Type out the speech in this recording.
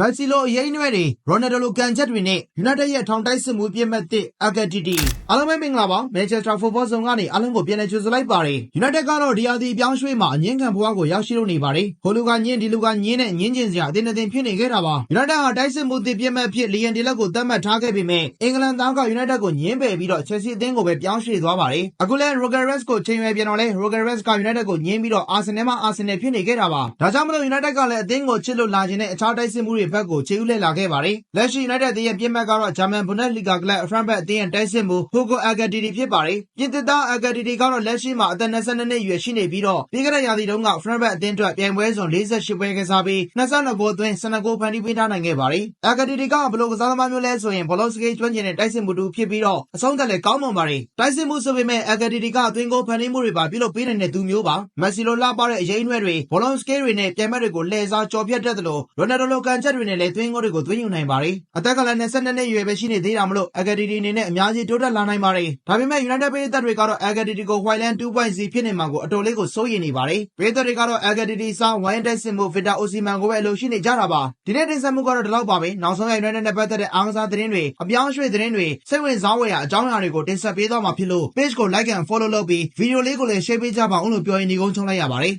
မက်ဆီလိုအရေးနွဲတွေရိုနယ်ဒိုလိုကန်ချက်တွေနဲ့ယူနိုက်တက်ရဲ့ထောင်တိုက်စစ်မှုပြစ်မှတ်တစ်အကတီတီအားလုံးပဲမင်္ဂလာပါမန်ချက်စတာဖူဘောဇုံကနေအားလုံးကိုပြန်လည်ကြိုဆိုလိုက်ပါတယ်ယူနိုက်တက်ကတော့ဒီယာဒီပြောင်းရွှေ့မှာအငင်းခံဘဝကိုရောက်ရှိလို့နေပါတယ်ဟိုလူကညင်းဒီလူကညင်းနဲ့ညင်းကျင်စရာအတင်းအတင်းဖြစ်နေခဲ့တာပါယူနိုက်တက်ဟာတိုက်စစ်မှုတစ်ပြစ်မှတ်ဖြစ်လီယန်ဒီလက်ကိုသတ်မှတ်ထားခဲ့ပေမဲ့အင်္ဂလန်သားကယူနိုက်တက်ကိုညင်းပယ်ပြီးတော့ချက်စီအသင်းကိုပဲပြောင်းရွှေ့သွားပါတယ်အခုလဲရိုဂါရက်စ်ကိုချိန်ရွယ်ပြန်တော့လဲရိုဂါရက်စ်ကယူနိုက်တက်ကိုညင်းပြီးတော့အာဆင်နယ်မှာအာဆင်နယ်ဖြစ်နေခဲ့တာပါဒါကြောင့်မလို့ယူနိုက်တက်ကလည်းအသင်းကိုချစ်လို့လာခြင်းနဲ့အခြားတိုက်စစ်မှုတွေဘက်ကိုခြေဥလဲလာခဲ့ပါတယ်လက်ရှိယူနိုက်တက်အသင်းရဲ့ပြစ်မှတ်ကတော့ဂျာမန်ဘွန်ဒက်လီဂါကလပ်ဖရန့်ဘက်အသင်းရဲ့တိုက်စစ်မှုဟိုကိုအာဂတီတီဖြစ်ပါတယ်ပြင်သစ်သားအာဂတီတီကတော့လက်ရှိမှာအသက်22နှစ်အရွယ်ရှိနေပြီးတော့ပြီးခဲ့တဲ့ရာသီတုန်းကဖရန့်ဘက်အသင်းအတွက်ပြိုင်ပွဲစုံ48ပွဲကစားပြီး22ဂိုးသွင်း12ဂိုးဖန်တီးပေးထားနိုင်ခဲ့ပါတယ်အာဂတီတီကဘယ်လိုကစားသမားမျိုးလဲဆိုရင်ဘောလုံးစကေးကျွမ်းကျင်တဲ့တိုက်စစ်မှုတူဖြစ်ပြီးတော့အဆုံးသက်လည်းကောင်းမွန်ပါတယ်တိုက်စစ်မှုဆိုပေမဲ့အာဂတီတီကအသွင်းဂိုးဖန်တီးမှုတွေပါပြုလုပ်ပေးနိုင်တဲ့သူမျိုးပါမက်ဆီလိုလှပတဲ့အရေးအနွဲတွေဘောလုံးစကေးတွေနဲ့ပြိုင်ဘက်တွေကိုလှည့်စားကြော်ဖြတ်တတ်တယ်လို့ရိုနယ်ဒိုလိုကန်ချက်တွေနဲ့လည်းသွင်းဂိုးတွေကိုသွင်းယူနိုင်ပါတယ်အသက်ကလည်း22နှစ်အရွယ်ပဲရှိနေသေးတာမလို့အာဂတီတီအနေနဲ့အများကြီးတိုးတက်လာနိုင်ပါတယ်ဒါပေမဲ့ယူနိုက်တက်ပေးသက်တွေကတော့အာဂတီတီကို Whiteland 2.0ဖြစ်နေမှာကိုအတော်လေးကိုစိုးရိမ်နေပါတယ်ပေးသက်တွေကတော့အာဂတီတီစားဝိုင်းတက်စင်မှုဗီတာအိုစီမန်ကိုပဲအလိုရှိနေကြတာပါဒီနေ့တင်ဆက်မှုကတော့ဒီလောက်ပါပဲနောက်ဆုံးရယူနိုက်တက်နဲ့ပတ်သက်တဲ့အားကစားသတင်းတွေအပြောင်းအရွှေ့သတင်းတွေစိတ်ဝင်စားဖွယ်ရာအကြောင်းအရာတွေကိုတင်ဆက်ပေးသွားမှာဖြစ်လို့ page ကို like and follow လုပ်ပြီးဗီဒီယိုလေးကိုလည်း share ပေးကြပါဦးလို့ပြောရင်းဒီကုန်းချုံလိုက်ရပါတယ်